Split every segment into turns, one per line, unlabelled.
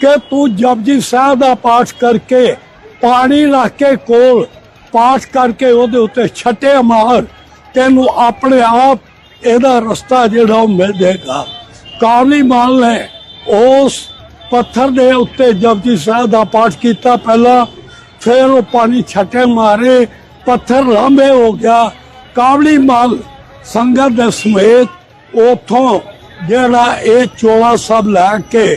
ਕਿ ਤੂੰ ਜਪਜੀ ਸਾਹਿਬ ਦਾ ਪਾਠ ਕਰਕੇ ਪਾਣੀ ਰੱਖ ਕੇ ਕੋਲ ਪਾਠ ਕਰਕੇ ਉਹਦੇ ਉੱਤੇ ਛੱਟੇ ਮਾਰ, ਤੈਨੂੰ ਆਪਣੇ ਆਪ ਇਹਦਾ ਰਸਤਾ ਜਿਹੜਾ ਉਹ ਮਿਲ ਜਾਏਗਾ। ਕਾਬਲੀ ਮਾਲ ਨੇ ਉਸ ਪੱਥਰ ਦੇ ਉੱਤੇ ਜਪਜੀ ਸਾਹਿਬ ਦਾ ਪਾਠ ਕੀਤਾ ਪਹਿਲਾਂ, ਫਿਰ ਉਹ ਪਾਣੀ ਛੱਟੇ ਮਾਰੇ, ਪੱਥਰ ਲਾਂਬੇ ਹੋ ਗਿਆ। ਕਾਬਲੀ ਮਾਲ ਸੰਗਤ ਦੇ ਸਮੇਤ ਉਥੋਂ ਜਿਹੜਾ ਇਹ ਚੋਲਾ ਸਭ ਲੈ ਕੇ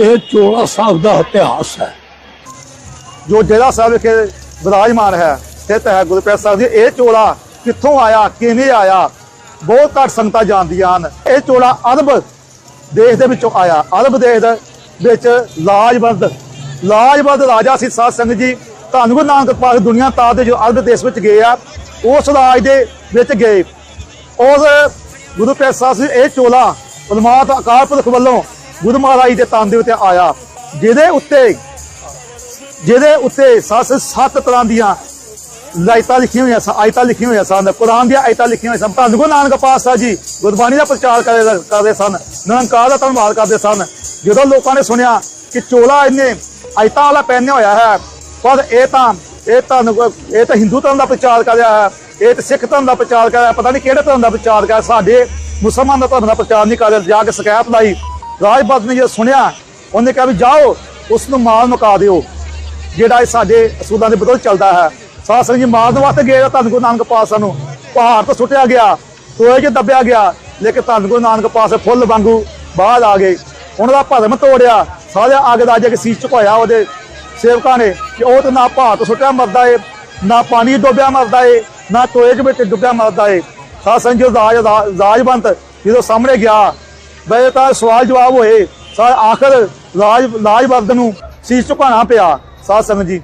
ਇਹ ਚੋਲਾ ਸਾਹਿਬ ਦਾ ਇਤਿਹਾਸ ਹੈ।
ਜੋ ਡੇਰਾ ਸਾਹਿਬ ਵਿਖੇ ਵਿਰਾਜਮਾਨ ਹੈ, ਸਥਿਤ ਹੈ ਗੁਰੂ ਪਿਆਰੇ ਸਾਹਿਬ ਜੀ, ਇਹ ਚੋਲਾ ਕਿੱਥੋਂ ਆਇਆ, ਕਿਵੇਂ ਆਇਆ? ਬਹੁਤ ਘੱਟ ਸੰਗਤਾਂ ਜਾਣਦੀਆਂ ਹਨ। ਇਹ ਚੋਲਾ ਅਰਬ ਦੇਸ਼ ਦੇ ਵਿੱਚੋਂ ਆਇਆ। ਅਰਬ ਦੇਸ਼ ਦੇ ਵਿੱਚ ਲਾਜਵੰਦ ਲਾਜਵੰਦ ਰਾਜਾ ਸੀ ਸਾਧ ਸੰਗਤ ਜੀ। ਧੰਨ ਗੁਰੂ ਨਾਨਕ ਪਾਕ ਦੁਨੀਆ ਤਾਰ ਦੇ ਜੋ ਅਰਬ ਦੇਸ਼ ਵਿੱਚ ਗਏ ਆ, ਉਸ ਰਾਜ ਦੇ ਵਿੱਚ ਗਏ। ਉਸ ਗੁਰੂ ਪਿਆਰੇ ਸਾਹਿਬ ਇਹ ਚੋਲਾ ਉਲਮਾਤ ਅਕਾਲ ਪੁਰਖ ਵੱਲੋਂ ਗੁਰੂ ਮਹਾਰਾਜ ਦੇ ਤਨ ਦੇ ਉੱਤੇ ਆਇਆ, ਜਿਹਦੇ ਉੱਤੇ ਜਿਹਦੇ ਉੱਤੇ ਸੱਤ ਸੱਤ ਤਰ੍ਹਾਂ ਦੀਆਂ ਲਾਇਤਾਂ ਲਿਖੀਆਂ ਹੋਈਆਂ ਸਨ ਆਇਤਾਂ ਲਿਖੀਆਂ ਹੋਈਆਂ ਸਨ, ਕੁਰਾਨ ਦੀਆਂ ਆਇਤਾਂ ਲਿਖੀਆਂ ਹੋਈਆਂ ਸਨ। ਧੰਨ ਗੁਰੂ ਨਾਨਕ ਪਾਤਸ਼ਾਹ ਜੀ ਗੁਰਬਾਣੀ ਦਾ ਪ੍ਰਚਾਰ ਕਰਦੇ ਕਰਦੇ ਸਨ, ਨਿਰੰਕਾਰ ਦਾ ਧੰਨਵਾਦ ਕਰਦੇ ਸਨ। ਜਦੋਂ ਲੋਕਾਂ ਨੇ ਸੁਣਿਆ ਕਿ ਚੋਲਾ ਇਹਨੇ ਆਇਤਾਂ ਵਾਲਾ ਪਹਿਨਿਆ ਹੋਇਆ ਹੈ, ਪਰ ਇਹ ਤਾਂ ਇਹ ਤਾਂ ਇਹ ਤਾਂ ਹਿੰਦੂ ਧਰਮ ਦਾ ਪ੍ਰਚਾਰ ਕਰ ਰਿਹਾ ਹੈ, ਇਹ ਤਾਂ ਸਿੱਖ ਧਰਮ ਦਾ ਪ੍ਰਚਾਰ ਕਰ ਰਿਹਾ ਪਤਾ ਨਹੀਂ ਕਿਹੜੇ ਧਰਮ ਦਾ ਪ੍ਰਚਾਰ ਕਰ ਰਿਹਾ ਸਾਡੇ ਮੁਸਲਮਾਨ ਦਾ ਧਰਮ ਦਾ ਪ੍ਰਚਾਰ ਨਹੀਂ ਕਰ ਰਿਹਾ ਜਾ ਕੇ ਸ਼ਿਕਾਇਤ ਲਾਈ। ਰਾਜਪਾਲ ਨੇ ਜਦੋਂ ਸੁਣਿਆ, ਉਹਨੇ ਕਿਹਾ ਵੀ ਜਾਓ ਉਸ ਨੂੰ ਮਾਰ ਮੁਕਾ ਦਿਓ। ਜਿਹੜਾ ਇਹ ਸਾਡੇ ਅਸੂਲਾਂ ਦੇ ਬਦਲ ਚੱਲਦਾ ਹੈ। ਸਾਧ ਸੰਗਤ ਜੀ, ਮਾਰਨ ਵਾਸਤੇ ਗਏ ਤਾਂ ਧੰਨ ਗੁਰੂ ਨਾਨਕ ਪਾਤਸ਼ਾਹ ਨੂੰ ਪਹਾੜ ਤੋਂ ਸੁੱਟਿਆ ਗਿਆ ਟੋਏ 'ਚ ਦੱਬਿਆ ਗਿਆ, ਲੇਕਿਨ ਧੰਨ ਗੁਰੂ ਨਾਨਕ ਪਾਤਸ਼ਾਹ ਫੁੱਲ ਵਾਂਗੂ ਬਾਹਰ ਆ ਗਏ। ਉਹਨਾਂ ਦਾ ਭਰਮ ਤੋੜਿਆ ਸਾਰੇ ਅੱਗ ਦਾ ਕੇ ਸੀਸ ਝੁਕਾਇਆ ਉਹਦੇ ਸੇਵਕਾਂ ਨੇ ਕਿ ਉਹ ਤਾਂ ਨਾ ਪਹਾੜ ਤੋਂ ਸੁੱਟਿਆ ਮਰਦਾ ਏ, ਨਾ ਪਾਣੀ 'ਚ ਡੁੱਬਿਆ ਮਰਦਾ ਏ, ਨਾ ਟੋਏ 'ਚ ਵਿੱਚ ਡੁੱਬਿਆ ਮਰਦਾ ਏ। ਸਾਧ ਸੰਗਤ ਜੀ ਰਾਜ ਰਾਜਵੰਤ ਜਦੋਂ ਸਾਹਮਣੇ ਗਿਆ ਬਈ ਤਾਂ ਸਵਾਲ ਜਵਾਬ ਹੋਏ। ਸਾ ਆਖਰ ਰਾਜ ਰਾਜਵੰਤ ਨੂੰ ਸੀਸ ਝੁਕਾਉਣਾ ਪਿਆ। ਸਾਧ ਸੰਗਤ ਜੀ।